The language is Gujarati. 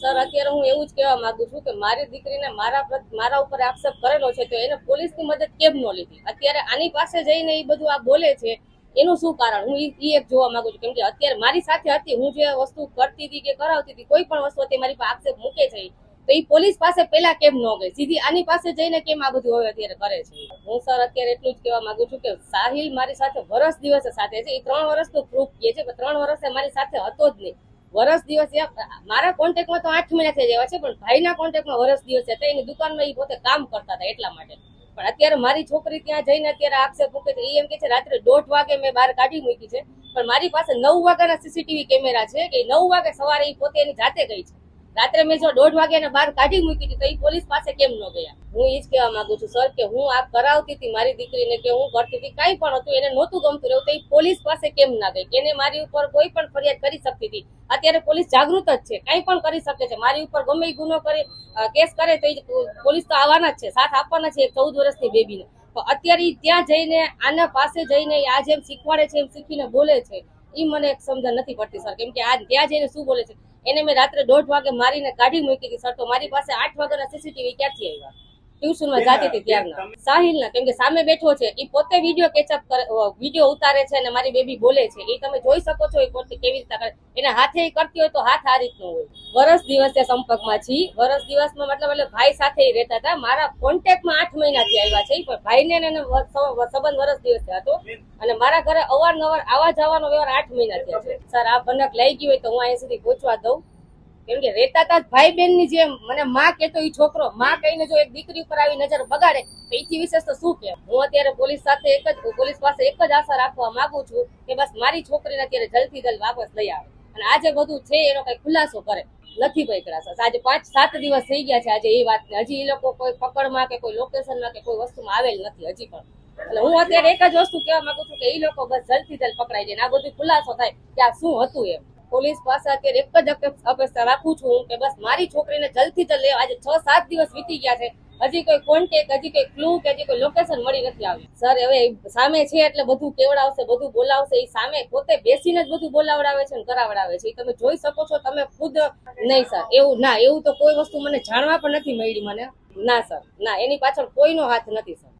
સર, અત્યારે હું એવું જ કહેવા માંગુ છું કે મારી દીકરીને મારા મારા ઉપર આક્ષેપ કરેલો છે, તો એને પોલીસની મદદ કેમ ન લીધી? અત્યારે આની પાસે જઈને એ બધું આ બોલે છે, એનું શું કારણ? હું ઈ એક જોવા માંગુ છું, કેમ કે અત્યારે મારી સાથે હતી, હું જે વસ્તુ કરતી હતી કે કરાવતી હતી, કોઈ પણ વસ્તુ મારી પાસે આક્ષેપ મૂકે છે તો એ પોલીસ પાસે પેલા કેમ ન ગઈ? સીધી આની પાસે જઈને કેમ આ બધું હવે અત્યારે કરે છે? હું સર, અત્યારે એટલું જ કહેવા માંગુ છું કે સાહિલ મારી સાથે વરસ દિવસે સાથે છે એ ત્રણ વર્ષનું પ્રૂફ કહે છે કે ત્રણ વર્ષે મારી સાથે હતો જ નહીં. વરસ દિવસ મારા કોન્ટેક્ટમાં તો આઠ મહિના થઈ ગયા છે, પણ ભાઈના કોન્ટેક્ટમાં વરસ દિવસ છે એની દુકાનમાં એ પોતે કામ કરતા હતા એટલા માટે. પણ અત્યારે મારી છોકરી ત્યાં જઈને અત્યારે આક્ષેપ મૂકે છે એમ કે છે, રાત્રે દોઢ વાગે મેં બહાર કાઢી મૂકી છે, પણ મારી પાસે નવ વાગ્યાના સીસીટીવી કેમેરા છે, કે નવ વાગે સવારે એ પોતે એની જાતે ગઈ છે. રાત્રે મેં જો દોઢ વાગ્યાને બહાર કાઢી મૂકી હતી તો એ પોલીસ પાસે કેમ ન ગયા? હું એ જ કહેવા માંગુ છું, સર, કે હું આ કરાવતી હતી મારી દીકરીને કે હું કરતી હતી, કાંઈ પણ હતું, એને નહોતું ગમતું રહ્યું તો એ પોલીસ પાસે કેમ ના ગઈ? એને મારી ઉપર કોઈ પણ ફરિયાદ કરી શકતી હતી. અત્યારે પોલીસ જાગૃત જ છે, કાંઈ પણ કરી શકે છે. મારી ઉપર ગમે એ ગુનો કરી કેસ કરે, તો એ પોલીસ તો આવવાના જ છે, સાથ આપવાના છે ચૌદ વર્ષની બેબીને. તો અત્યારે ત્યાં જઈને આના પાસે જઈને આ જેમ શીખવાડે છે, એમ શીખીને બોલે છે એ મને સમજણ નથી પડતી સર કેમ કે આ ત્યાં જઈને શું બોલે છે? એને મેં રાત્રે દોઢ વાગે મારીને કાઢી મૂકી હતી સર તો મારી પાસે આઠ વાગ્યાના સીસીટીવી ક્યાંથી આવ્યા? ટ્યુશનમાં જાતી હતી ત્યારના. સાહિલના કેમ કે સામે બેઠો છે એ પોતે વીડિયો કેચઅપ વીડિયો ઉતારે છે અને મારી બેબી બોલે છે. એ તમે જોઈ શકો છો એ પોતે કેવી રીતે કરે. એના હાથે એ કરતી હોય તો હાથ આ રીતનો હોય. વરસ દિવસે સંપર્કમાં છી. વરસ દિવસમાં મતલબ એટલે ભાઈ સાથે ઈ રહેતા હતા. મારા કોન્ટેક્ટમાં આઠ મહિનાથી આવ્યા છે પણ ભાઈને ને એને સંબંધ વરસ દિવસે હતો. અને મારા ઘરે અવારનવાર આવા જવાનો વ્યવહાર આઠ મહિના થયા છે. સર આ ભનક લઈ ગયું હોય તો હું અહીંયા સુધી પહોંચવા દઉં. કેમ કે રેતા તા ભાઈ બેનની જેમ. મને માં કેતો ઈ છોકરો, માં કહીને જો એક દીકરી ઉપર આવી નજર બગાડે, તો એથી વિશેષ તો શું કે હું અત્યારે પોલીસ સાથે એક જ પોલીસ પાસે એક જ આશા રાખવા માંગુ છું કે બસ મારી છોકરીને અત્યારે જલ્દી જલ્દ વાપસ લઈ આવે. અને આજે બધું છે, એનો કઈ ખુલાસો કરે. નથી પકડા સર આજે પાંચ, સાત દિવસ થઈ ગયા છે આજે એ વાત હજી એ લોકો કોઈ પકડમાં કે કોઈ લોકેશનમાં કે કોઈ વસ્તુમાં આવેલ નથી હજી પણ. એટલે હું અત્યારે એક જ વસ્તુ કહેવા માંગુ છું કે એ લોકો બસ જલ્દી જલ્દ પકડાઈ જાય આ બધું ખુલાસો થાય કે આ શું હતું એમ. પોલીસ પાસે અત્યારે એક જ અપેક્ષા રાખું છું કે બસ મારી છોકરીને જલ્દથી જલ્દ લેવા આજે છ, સાત દિવસ વીતી ગયા છે. હજી કોઈ કોન્ટેક હજી કોઈ ક્લુ કે હજી કોઈ લોકેશન મળી નથી આવ્યું. સર હવે સામે છે એટલે બધું કેવડાવશે, બધું બોલાવશે. એ સામે પોતે બેસીને જ બધું બોલાવડાવે છે અને કરાવડાવે છે. એ તમે જોઈ શકો છો, તમે ખુદ નહીં સર એવું ના, એવું તો કોઈ વસ્તુ મને જાણવા પણ નથી મળી મને. ના સર ના, એની પાછળ કોઈનો હાથ નથી સર